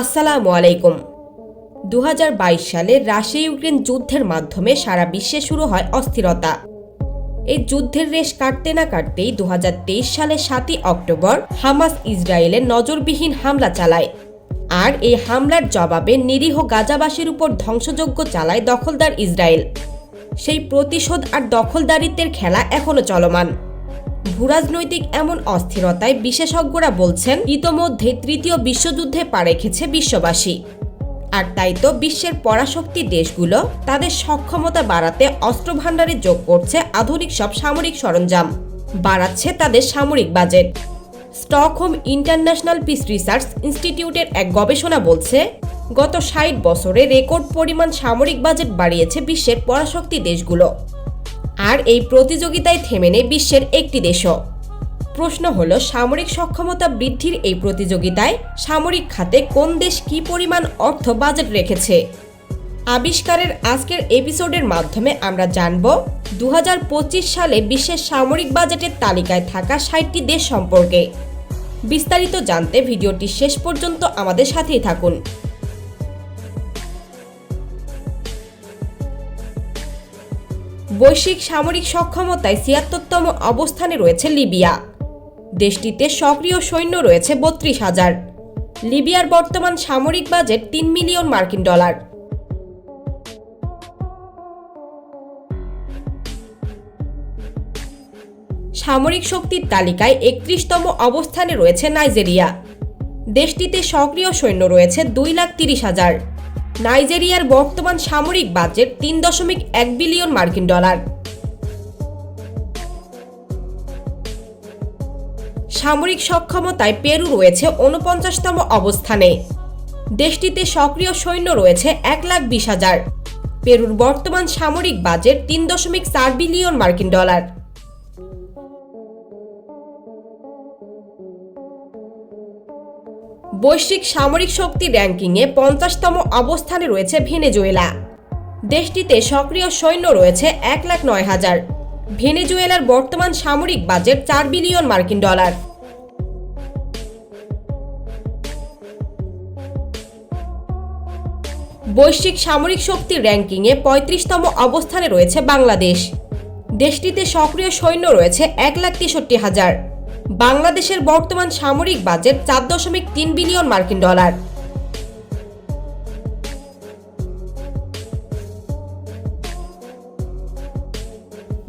আসসালামু আলাইকুম। দু হাজার বাইশ সালে রাশিয়া ইউক্রেন যুদ্ধের মাধ্যমে সারা বিশ্বে শুরু হয় অস্থিরতা। এই যুদ্ধের রেশ কাটতে না কাটতেই দু হাজার তেইশ সালে সাতই অক্টোবর হামাস ইসরায়েলে নজরবিহীন হামলা চালায়। আর এই হামলার জবাবে নিরীহ গাজাবাসীর উপর ধ্বংসযজ্ঞ চালায় দখলদার ইসরায়েল। সেই প্রতিশোধ আর দখলদারিত্বের খেলা এখনও চলমান। ভূরাজনৈতিক এমন অস্থিরতায় বিশেষজ্ঞরা বলছেন, ইতোমধ্যে তৃতীয় বিশ্বযুদ্ধে পা রেখেছে বিশ্ববাসী। আর তাই তো বিশ্বের পরাশক্তি দেশগুলো তাদের সক্ষমতা বাড়াতে অস্ত্রভাণ্ডারে যোগ করছে আধুনিক সব সামরিক সরঞ্জাম, বাড়াচ্ছে তাদের সামরিক budget. Stockholm International Peace Research ইনস্টিটিউটের এক গবেষণা বলছে, গত ষাট বছরে রেকর্ড পরিমাণ সামরিক বাজেট বাড়িয়েছে বিশ্বের পরাশক্তি দেশগুলো। আর এই প্রতিযোগিতায় থেমে নেই বিশ্বের একটি দেশও। প্রশ্ন হলো, সামরিক সক্ষমতা বৃদ্ধির এই প্রতিযোগিতায় সামরিক খাতে কোন দেশ কী পরিমাণ অর্থ বাজেট রেখেছে? আবিষ্কারের আজকের এপিসোডের মাধ্যমে আমরা জানব দু হাজার পঁচিশ সালে বিশ্বের সামরিক বাজেটের তালিকায় থাকা ষাটটি দেশ সম্পর্কে। বিস্তারিত জানতে ভিডিওটি শেষ পর্যন্ত আমাদের সাথেই থাকুন। বৈশ্বিক সামরিক সক্ষমতায় ছিয়াত্তরতম অবস্থানে রয়েছে লিবিয়া। দেশটিতে সক্রিয় সৈন্য রয়েছে বত্রিশ হাজার। লিবিয়ার বর্তমান সামরিক বাজেট তিন মিলিয়ন মার্কিন ডলার। সামরিক শক্তির তালিকায় একত্রিশতম অবস্থানে রয়েছে নাইজেরিয়া। দেশটিতে সক্রিয় সৈন্য রয়েছে দুই লাখ তিরিশ হাজার। নাইজেরিয়ার বর্তমান সামরিক বাজেট তিন দশমিক এক বিলিয়ন মার্কিন ডলার। সামরিক সক্ষমতায় পেরু রয়েছে উনপঞ্চাশতম অবস্থানে। দেশটিতে সক্রিয় সৈন্য রয়েছে এক লাখ বিশ হাজার। পেরুর বর্তমান সামরিক বাজেট তিন দশমিক চার বিলিয়ন মার্কিন ডলার। বৈশ্বিক সামরিক শক্তি র্যাঙ্কিংয়ে পঞ্চাশতম অবস্থানে রয়েছে ভেনেজুয়েলা। দেশটিতে সক্রিয় সৈন্য রয়েছে এক লাখ নয় হাজার। ভেনেজুয়েলার বর্তমান সামরিক বাজেট চার বিলিয়ন মার্কিন ডলার। বৈশ্বিক সামরিক শক্তির র্যাঙ্কিংয়ে পঁয়ত্রিশতম অবস্থানে রয়েছে বাংলাদেশ। দেশটিতে সক্রিয় সৈন্য রয়েছে এক লাখ তেষট্টি হাজার। বাংলাদেশের বর্তমান সামরিক বাজেট চার দশমিক তিন বিলিয়ন মার্কিন ডলার।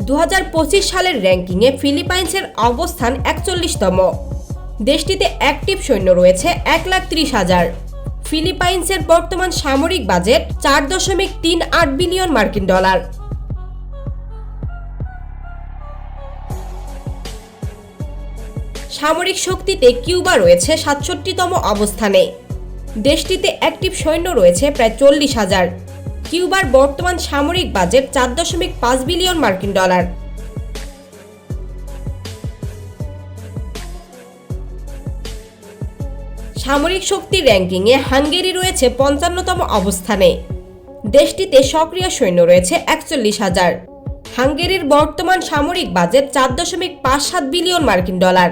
দু হাজার পঁচিশ সালের র্যাঙ্কিংয়ে ফিলিপাইন্সের অবস্থান একচল্লিশতম। দেশটিতে অ্যাক্টিভ সৈন্য রয়েছে এক লাখ ত্রিশ হাজার। ফিলিপাইন্সের বর্তমান সামরিক বাজেট চার দশমিক তিন আট বিলিয়ন মার্কিন ডলার। সামরিক শক্তিতে কিউবা রয়েছে সাতষট্টিতম অবস্থানে। দেশটিতে অ্যাক্টিভ সৈন্য রয়েছে প্রায় চল্লিশ হাজার। কিউবার বর্তমান সামরিক বাজেট চার দশমিক পাঁচ বিলিয়ন মার্কিন ডলার। সামরিক শক্তির র্যাঙ্কিংয়ে হাঙ্গেরি রয়েছে পঞ্চান্নতম অবস্থানে। দেশটিতে সক্রিয় সৈন্য রয়েছে একচল্লিশ হাজার। হাঙ্গেরির বর্তমান সামরিক বাজেট চার দশমিক পাঁচ সাত বিলিয়ন মার্কিন ডলার।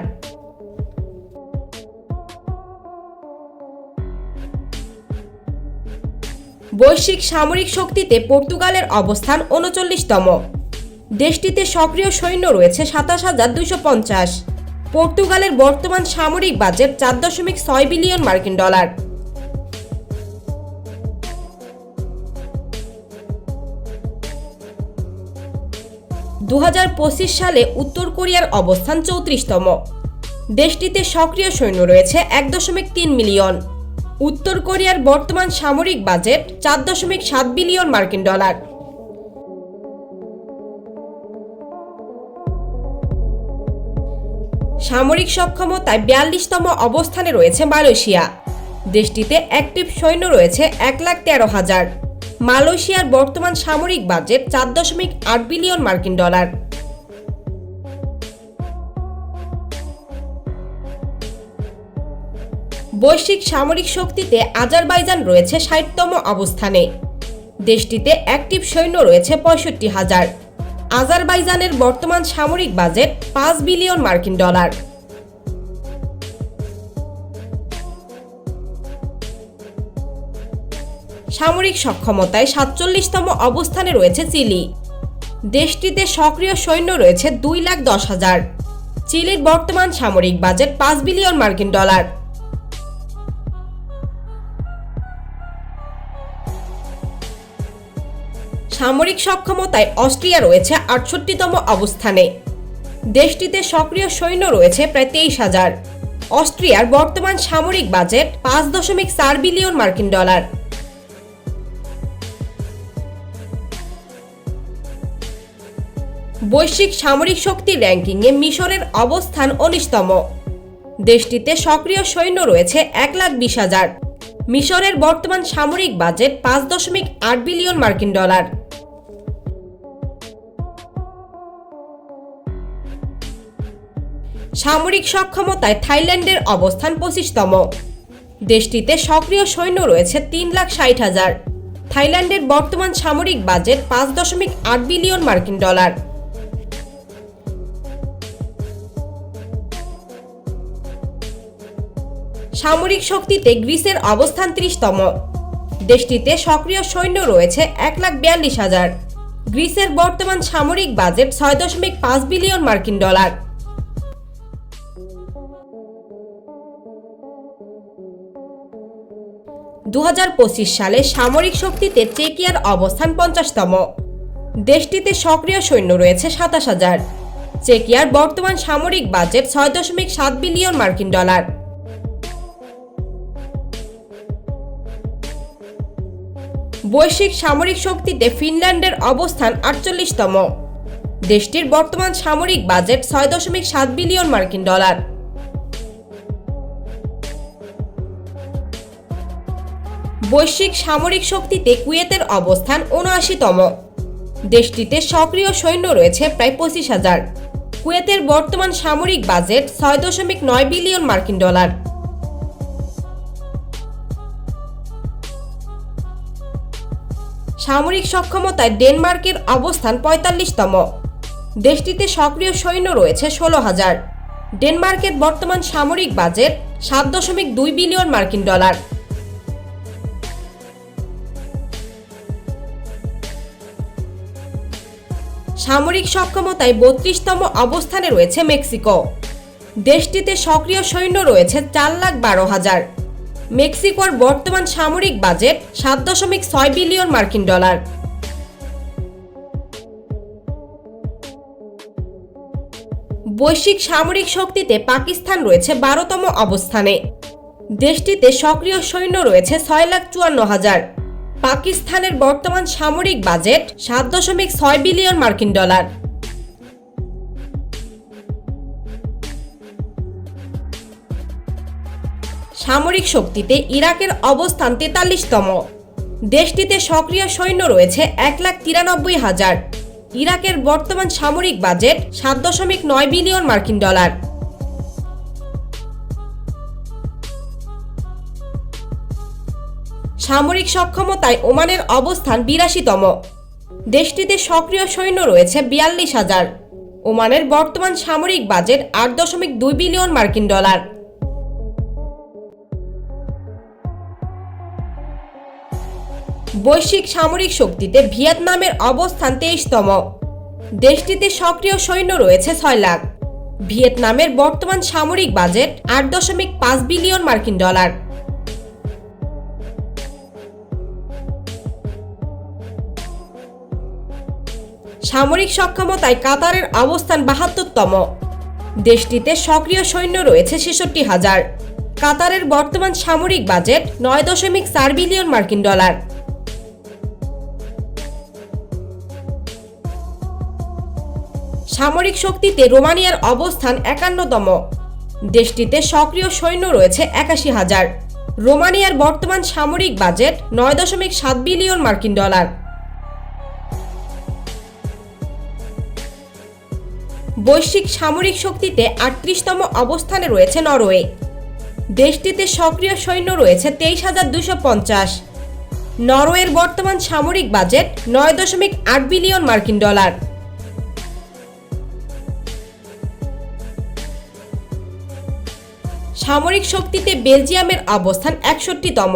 বৈশ্বিক সামরিক শক্তিতে পর্তুগালের অবস্থান উনচল্লিশতম। দেশটিতে সক্রিয় সৈন্য রয়েছে সাতাশ হাজার দুশো পঞ্চাশ। পর্তুগালের বর্তমান সামরিক বাজেট চার দশমিক ছয় বিলিয়ন মার্কিন ডলার। দু হাজার পঁচিশ সালে উত্তর কোরিয়ার অবস্থান চৌত্রিশতম। দেশটিতে সক্রিয় সৈন্য রয়েছে এক দশমিক তিন মিলিয়ন। উত্তর কোরিয়ার বর্তমান সামরিক বাজেট চার দশমিক সাত বিলিয়ন মার্কিন ডলার। সামরিক সক্ষমতায় বিয়াল্লিশতম অবস্থানে রয়েছে মালয়েশিয়া। দেশটিতে অ্যাক্টিভ সৈন্য রয়েছে এক লাখ তেরো হাজার। মালয়েশিয়ার বর্তমান সামরিক বাজেট চার দশমিক আট বিলিয়ন মার্কিন ডলার। বৈশ্বিক সামরিক শক্তিতে আজারবাইজান রয়েছে ষাটতম অবস্থানে। দেশটিতে অ্যাক্টিভ সৈন্য রয়েছে পঁয়ষট্টি হাজার। আজারবাইজানের বর্তমান সামরিক বাজেট পাঁচ বিলিয়ন মার্কিন ডলার। সামরিক সক্ষমতায় সাতচল্লিশতম অবস্থানে রয়েছে চিলি। দেশটিতে সক্রিয় সৈন্য রয়েছে দুই লাখ দশ হাজার। চিলির বর্তমান সামরিক বাজেট পাঁচ বিলিয়ন মার্কিন ডলার। সামরিক সক্ষমতায় অস্ট্রিয়া রয়েছে আটষট্টিতম অবস্থানে। দেশটিতে সক্রিয় সৈন্য রয়েছে প্রায় তেইশ হাজার। অস্ট্রিয়ার বর্তমান সামরিক বাজেট পাঁচ দশমিক চার বিলিয়ন মার্কিন ডলার। বৈশ্বিক সামরিক শক্তির র্যাঙ্কিংয়ে মিশরের অবস্থান উনিশতম দেশটিতে সক্রিয় সৈন্য রয়েছে এক লাখ বিশ হাজার। মিশরের বর্তমান সামরিক বাজেট পাঁচ দশমিক আট বিলিয়ন মার্কিন ডলার। সামরিক সক্ষমতায় থাইল্যান্ডের অবস্থান পঁচিশতম। দেশটিতে সক্রিয় সৈন্য রয়েছে তিন লাখ ষাট হাজার। থাইল্যান্ডের বর্তমান সামরিক বাজেট পাঁচ দশমিক আট বিলিয়ন মার্কিন ডলার। সামরিক শক্তিতে গ্রিসের অবস্থান ত্রিশতম। দেশটিতে সক্রিয় সৈন্য রয়েছে এক লাখ বিয়াল্লিশ হাজার। গ্রিসের বর্তমান সামরিক বাজেট ছয় দশমিক পাঁচ বিলিয়ন মার্কিন ডলার। দু হাজার পঁচিশ সালে সামরিক শক্তিতে চেকিয়ার অবস্থান পঞ্চাশতম। দেশটিতে সক্রিয় সৈন্য রয়েছে সাতাশ হাজার। চেকিয়ার বর্তমান সামরিক বাজেট ছয় দশমিক সাত বিলিয়ন মার্কিন ডলার। বৈশ্বিক সামরিক শক্তিতে ফিনল্যান্ডের অবস্থান আটচল্লিশতম। দেশটির বর্তমান সামরিক বাজেট ছয় দশমিক সাত বিলিয়ন মার্কিন ডলার। বৈশ্বিক সামরিক শক্তিতে কুয়েতের অবস্থান উনআশিতম। দেশটিতে সক্রিয় সৈন্য রয়েছে প্রায় পঁচিশ হাজার। কুয়েতের বর্তমান সামরিক বাজেট ছয় দশমিক নয় বিলিয়ন মার্কিন ডলার। সামরিক সক্ষমতায় ডেনমার্কের অবস্থান পঁয়তাল্লিশতম। দেশটিতে সক্রিয় সৈন্য রয়েছে ষোলো হাজার। ডেনমার্কের বর্তমান সামরিক বাজেট সাত দশমিক দুই বিলিয়ন মার্কিন ডলার। সামরিক সক্ষমতায় বত্রিশতম অবস্থানে রয়েছে মেক্সিকো। দেশটিতে সক্রিয় সৈন্য রয়েছে চার লাখ বারো হাজার। মেক্সিকোর বর্তমান সামরিক বাজেট সাত দশমিক ছয় বিলিয়ন মার্কিন ডলার। বৈশ্বিক সামরিক শক্তিতে পাকিস্তান রয়েছে বারোতম অবস্থানে। দেশটিতে সক্রিয় সৈন্য রয়েছে ছয় লাখ চুয়ান্ন হাজার। পাকিস্তানের বর্তমান সামরিক বাজেট সাত দশমিক ছয় বিলিয়ন মার্কিন ডলার। সামরিক শক্তিতে ইরাকের অবস্থান তেতাল্লিশতম। দেশটিতে সক্রিয় সৈন্য রয়েছে এক লাখ তিরানব্বই হাজার। ইরাকের বর্তমান সামরিক বাজেট সাত দশমিক নয় বিলিয়ন মার্কিন ডলার। সামরিক সক্ষমতায় ওমানের অবস্থান বিরাশিতম। দেশটিতে সক্রিয় সৈন্য রয়েছে বিয়াল্লিশ হাজার। ওমানের বর্তমান সামরিক বাজেট আট দশমিক দুই বিলিয়ন মার্কিন ডলার। বৈশ্বিক সামরিক শক্তিতে ভিয়েতনামের অবস্থান তেইশতম। দেশটিতে সক্রিয় সৈন্য রয়েছে ছয় লাখ। ভিয়েতনামের বর্তমান সামরিক বাজেট আট দশমিক পাঁচ বিলিয়ন মার্কিন ডলার। সামরিক সক্ষমতায় কাতারের অবস্থান বাহাত্তরতম। দেশটিতে সক্রিয় সৈন্য রয়েছে ছেষট্টি হাজার। কাতারের বর্তমান সামরিক বাজেট নয় দশমিক চার বিলিয়ন মার্কিন ডলার। সামরিক শক্তিতে রোমানিয়ার অবস্থান একান্নতম। দেশটিতে সক্রিয় সৈন্য রয়েছে একাশি হাজার। রোমানিয়ার বর্তমান সামরিক বাজেট নয় দশমিক সাত বিলিয়ন মার্কিন ডলার। বৈশ্বিক সামরিক শক্তিতে আটত্রিশতম অবস্থানে রয়েছে নরওয়ে। দেশটিতে সক্রিয় সৈন্য রয়েছে তেইশ হাজার দুশো পঞ্চাশ। নরওয়ের বর্তমান সামরিক বাজেট নয় দশমিক আট বিলিয়ন মার্কিন ডলার। সামরিক শক্তিতে বেলজিয়ামের অবস্থান একষট্টিতম।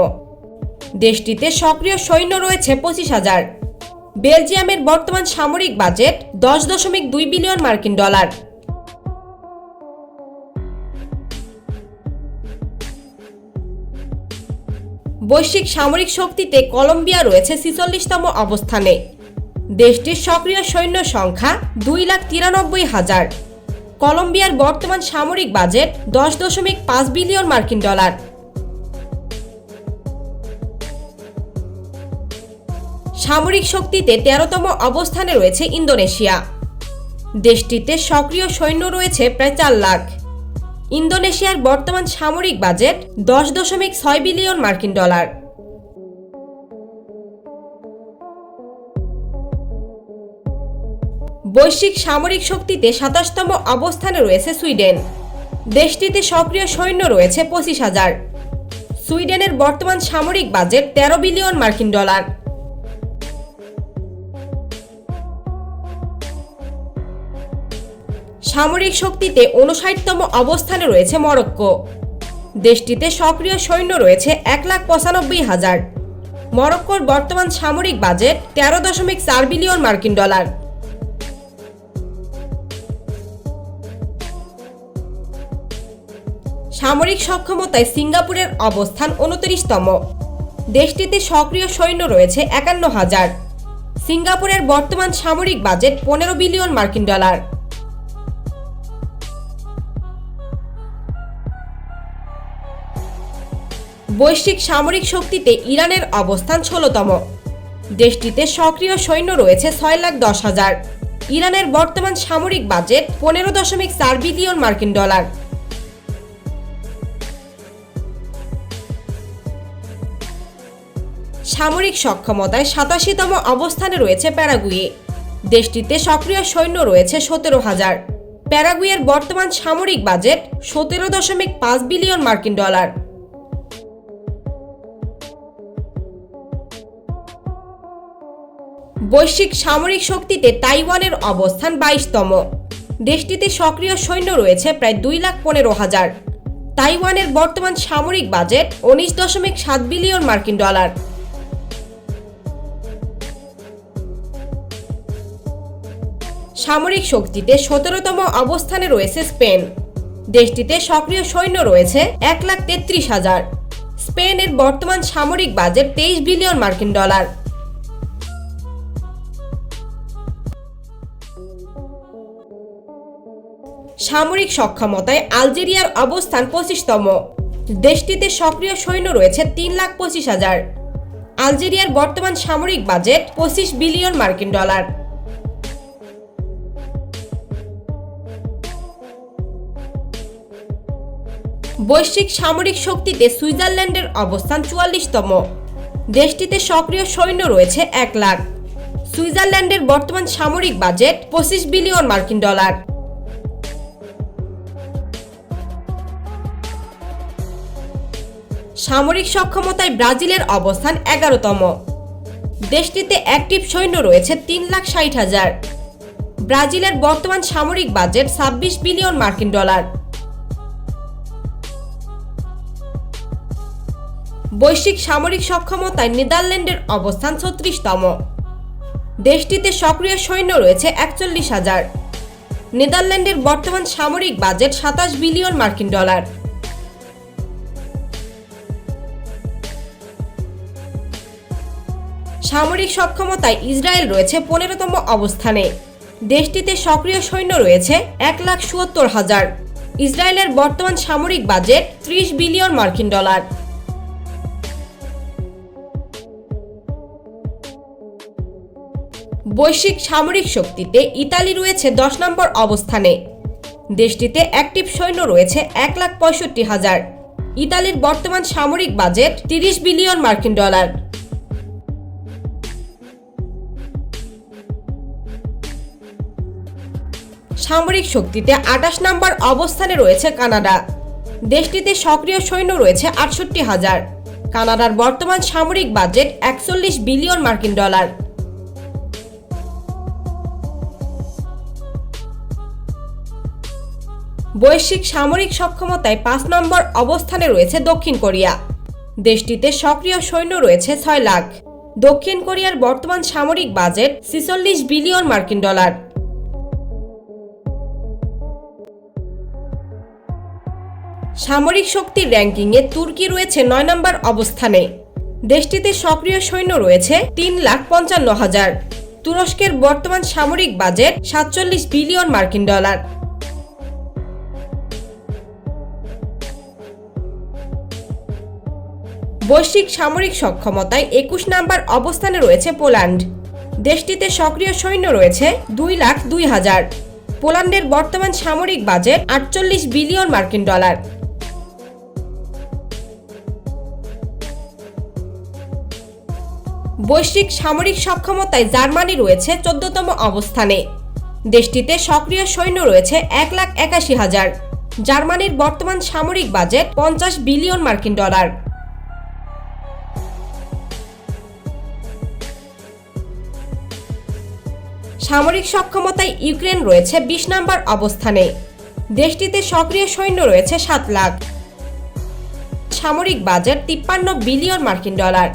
দেশটিতে সক্রিয় সৈন্য রয়েছে পঁচিশ হাজার। বেলজিয়ামের বর্তমান সামরিক বাজেট দশ দশমিক দুই বিলিয়ন মার্কিন ডলার। বৈশ্বিক সামরিক শক্তিতে কলম্বিয়া রয়েছে ছিচল্লিশতম অবস্থানে। দেশটির সক্রিয় সৈন্য সংখ্যা দুই লাখ তিরানব্বই হাজার। কলম্বিয়ার বর্তমান সামরিক বাজেট দশ দশমিক পাঁচ বিলিয়ন মার্কিন ডলার। সামরিক শক্তিতে তেরোতম অবস্থানে রয়েছে ইন্দোনেশিয়া। দেশটিতে সক্রিয় সৈন্য রয়েছে প্রায় চার লাখ। ইন্দোনেশিয়ার বর্তমান সামরিক বাজেট দশ দশমিক ছয় বিলিয়ন মার্কিন ডলার। বৈশ্বিক সামরিক শক্তিতে সাতাশতম অবস্থানে রয়েছে সুইডেন। দেশটিতে সক্রিয় সৈন্য রয়েছে পঁচিশ হাজার। সুইডেনের বর্তমান সামরিক বাজেট তেরো বিলিয়ন মার্কিন ডলার। সামরিক শক্তিতে উনষাটতম অবস্থানে রয়েছে মরক্কো। দেশটিতে সক্রিয় সৈন্য রয়েছে এক লাখ পঁচানব্বই হাজার। মরক্কোর বর্তমান সামরিক বাজেট তেরো দশমিক চার বিলিয়ন মার্কিন ডলার। সামরিক সক্ষমতায় সিঙ্গাপুরের অবস্থান উনত্রিশতম দেশটিতে সক্রিয় সৈন্য রয়েছে একান্ন হাজার। সিঙ্গাপুরের বর্তমান সামরিক বাজেট পনেরো বিলিয়ন মার্কিন ডলার। বৈশ্বিক সামরিক শক্তিতে ইরানের অবস্থান ষোলতম। দেশটিতে সক্রিয় সৈন্য রয়েছে ছয় লাখ দশ হাজার। ইরানের বর্তমান সামরিক বাজেট পনেরো দশমিক চার বিলিয়ন মার্কিন ডলার। সামরিক সক্ষমতায় সাতাশিতম অবস্থানে রয়েছে প্যারাগুয়ে। দেশটিতে সক্রিয় সৈন্য রয়েছে সতেরো হাজার। প্যারাগুয়ের বর্তমান সামরিক বাজেট সতেরো দশমিক পাঁচ বিলিয়ন মার্কিন ডলার। বৈশ্বিক সামরিক শক্তিতে তাইওয়ানের অবস্থান বাইশতম। দেশটিতে সক্রিয় সৈন্য রয়েছে প্রায় দুই লাখ পনেরো হাজার। তাইওয়ানের বর্তমান সামরিক বাজেট উনিশ দশমিক সাত বিলিয়ন মার্কিন ডলার। সামরিক শক্তিতে সতেরোতম অবস্থানে রয়েছে স্পেন। দেশটিতে সক্রিয় সৈন্য রয়েছে এক লাখ তেত্রিশ হাজার। স্পেনের বর্তমান সামরিক বাজেট তেইশ বিলিয়ন মার্কিন ডলার। সামরিক সক্ষমতায় আলজেরিয়ার অবস্থান পঁচিশতম। দেশটিতে সক্রিয় সৈন্য রয়েছে তিন লাখ পঁচিশ হাজার। আলজেরিয়ার বর্তমান সামরিক বাজেট পঁচিশ বিলিয়ন মার্কিন ডলার। বৈশ্বিক সামরিক শক্তিতে সুইজারল্যান্ডের অবস্থান চুয়াল্লিশতম। দেশটিতে সক্রিয় সৈন্য রয়েছে এক লাখ। সুইজারল্যান্ডের বর্তমান সামরিক বাজেট পঁচিশ বিলিয়ন মার্কিন ডলার। সামরিক সক্ষমতায় ব্রাজিলের অবস্থান এগারোতম। দেশটিতে অ্যাক্টিভ সৈন্য রয়েছে তিন লাখ ষাট হাজার। ব্রাজিলের বর্তমান সামরিক বাজেট ছাব্বিশ বিলিয়ন মার্কিন ডলার। বৈশ্বিক সামরিক সক্ষমতায় নেদারল্যান্ডের অবস্থান ছত্রিশতম। দেশটিতে সক্রিয় সৈন্য রয়েছে একচল্লিশ হাজার। নেদারল্যান্ডের বর্তমান সামরিক বাজেট সাতাশ বিলিয়ন মার্কিন ডলার। সামরিক সক্ষমতায় ইসরায়েল রয়েছে পনেরোতম অবস্থানে। দেশটিতে সক্রিয় সৈন্য রয়েছে এক লাখ চুয়াত্তর হাজার। ইসরায়েলের বর্তমান সামরিক বাজেট ত্রিশ বিলিয়ন মার্কিন ডলার। বৈশ্বিক সামরিক শক্তিতে ইতালি রয়েছে দশ নম্বর অবস্থানে। দেশটিতে অ্যাক্টিভ সৈন্য রয়েছে এক লাখ পঁয়ষট্টি হাজার। ইতালির বর্তমান সামরিক বাজেট তিরিশ বিলিয়ন মার্কিন ডলার। সামরিক শক্তিতে আটাশ নম্বর অবস্থানে রয়েছে কানাডা। দেশটিতে সক্রিয় সৈন্য রয়েছে আটষট্টি হাজার। কানাডার বর্তমান সামরিক বাজেট একচল্লিশ বিলিয়ন মার্কিন ডলার। বৈশ্বিক সামরিক সক্ষমতায় পাঁচ নম্বর অবস্থানে রয়েছে দক্ষিণ কোরিয়া। দেশটিতে সক্রিয় সৈন্য রয়েছে ছয় লাখ। দক্ষিণ কোরিয়ার বর্তমান সামরিক বাজেট ছিচল্লিশ বিলিয়ন মার্কিন ডলার। সামরিক শক্তির র্যাঙ্কিংয়ে তুর্কি রয়েছে নয় নম্বর অবস্থানে। দেশটিতে সক্রিয় সৈন্য রয়েছে তিন লাখ পঞ্চান্ন হাজার। তুরস্কের বর্তমান সামরিক বাজেট সাতচল্লিশ বিলিয়ন মার্কিন ডলার। বৈশ্বিক সামরিক সক্ষমতায় একুশ নাম্বার অবস্থানে রয়েছে পোল্যান্ড। দেশটিতে সক্রিয় সৈন্য রয়েছে দুই লাখ দুই হাজার। পোল্যান্ডের বর্তমান সামরিক বাজেট আটচল্লিশ বিলিয়ন মার্কিন ডলার। বৈশ্বিক সামরিক সক্ষমতায় জার্মানি রয়েছে চোদ্দতম অবস্থানে। দেশটিতে সক্রিয় সৈন্য রয়েছে এক লাখ একাশি হাজার। জার্মানির বর্তমান সামরিক বাজেট পঞ্চাশ বিলিয়ন মার্কিন ডলার। সামরিক সক্ষমতায় ইউক্রেন রয়েছে বিশ নম্বর অবস্থানে। দেশটিতে সক্রিয় সৈন্য রয়েছে সাত লাখ। সামরিক বাজেট তিপ্পান্ন বিলিয়ন মার্কিন ডলার।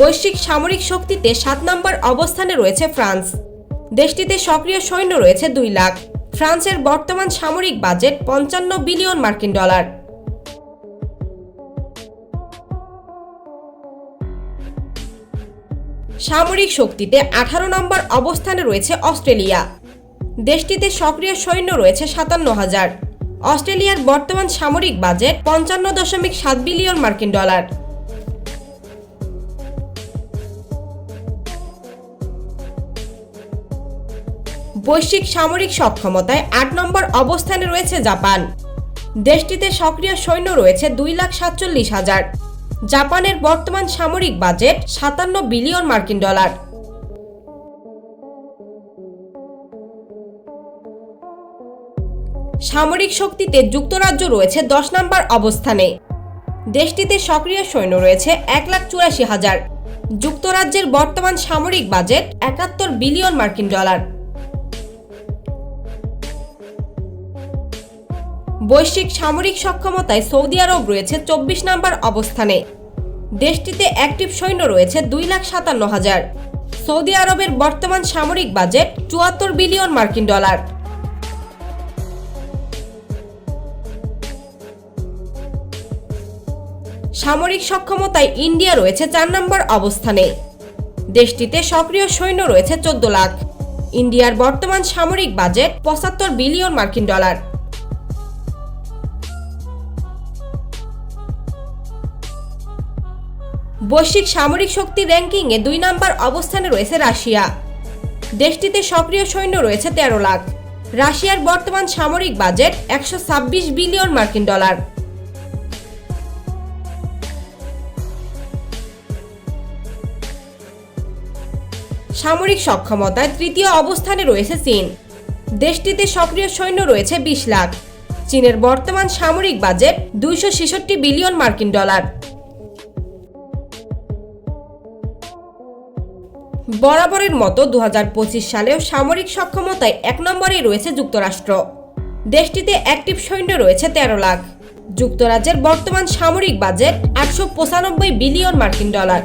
বৈশ্বিক সামরিক শক্তিতে সাত নম্বর অবস্থানে রয়েছে ফ্রান্স। দেশটিতে সক্রিয় সৈন্য রয়েছে দুই লাখ। ফ্রান্সের বর্তমান সামরিক বাজেট পঞ্চান্ন বিলিয়ন মার্কিন ডলার। সামরিক শক্তিতে আঠারো নম্বর অবস্থানে রয়েছে অস্ট্রেলিয়া। দেশটিতে সক্রিয় সৈন্য রয়েছে সাতান্ন হাজার। অস্ট্রেলিয়ার বর্তমান সামরিক বাজেট পঞ্চান্ন দশমিক সাত বিলিয়ন মার্কিন ডলার। বৈশ্বিক সামরিক সক্ষমতায় আট নম্বর অবস্থানে রয়েছে জাপান। দেশটিতে সক্রিয় সৈন্য রয়েছে দুই লাখ সাতচল্লিশ হাজার। জাপানের বর্তমান সামরিক বাজেট সাতান্ন বিলিয়ন মার্কিন ডলার। সামরিক শক্তিতে যুক্তরাজ্য রয়েছে দশ নম্বর অবস্থানে। দেশটিতে সক্রিয় সৈন্য রয়েছে এক লাখ চুরাশি হাজার। যুক্তরাজ্যের বর্তমান সামরিক বাজেট একাত্তর বিলিয়ন মার্কিন ডলার। বৈশ্বিক সামরিক সক্ষমতায় সৌদি আরব রয়েছে চব্বিশ নম্বর অবস্থানে। দেশটিতে অ্যাক্টিভ সৈন্য রয়েছে দুই লাখ সাতান্ন হাজার। সৌদি আরবের বর্তমান সামরিক বাজেট চুয়াত্তর বিলিয়ন মার্কিন ডলার। সামরিক সক্ষমতায় ইন্ডিয়া রয়েছে চার নম্বর অবস্থানে। দেশটিতে সক্রিয় সৈন্য রয়েছে চোদ্দ লাখ। ইন্ডিয়ার বর্তমান সামরিক বাজেট পঁচাত্তর বিলিয়ন মার্কিন ডলার। বৈশ্বিক সামরিক শক্তি র্যাঙ্কিংয়ে দুই নম্বর অবস্থানে রয়েছে রাশিয়া। দেশটিতে সক্রিয় সৈন্য রয়েছে তেরো লাখ। রাশিয়ার বর্তমান সামরিক বাজেট একশো ছাব্বিশ বিলিয়ন মার্কিন ডলার। সামরিক সক্ষমতায় তৃতীয় অবস্থানে রয়েছে চীন। দেশটিতে সক্রিয় সৈন্য রয়েছে বিশ লাখ। চীনের বর্তমান সামরিক বাজেট দুইশো ছেষট্টি বিলিয়ন মার্কিন ডলার। বরাবরের মতো দু হাজার পঁচিশ সালেও সামরিক সক্ষমতায় এক নম্বরেই রয়েছে যুক্তরাষ্ট্র। দেশটিতে অ্যাক্টিভ সৈন্য রয়েছে তেরো লাখ। যুক্তরাজ্যের বর্তমান সামরিক বাজেট আটশো পঁচানব্বই বিলিয়ন মার্কিন ডলার।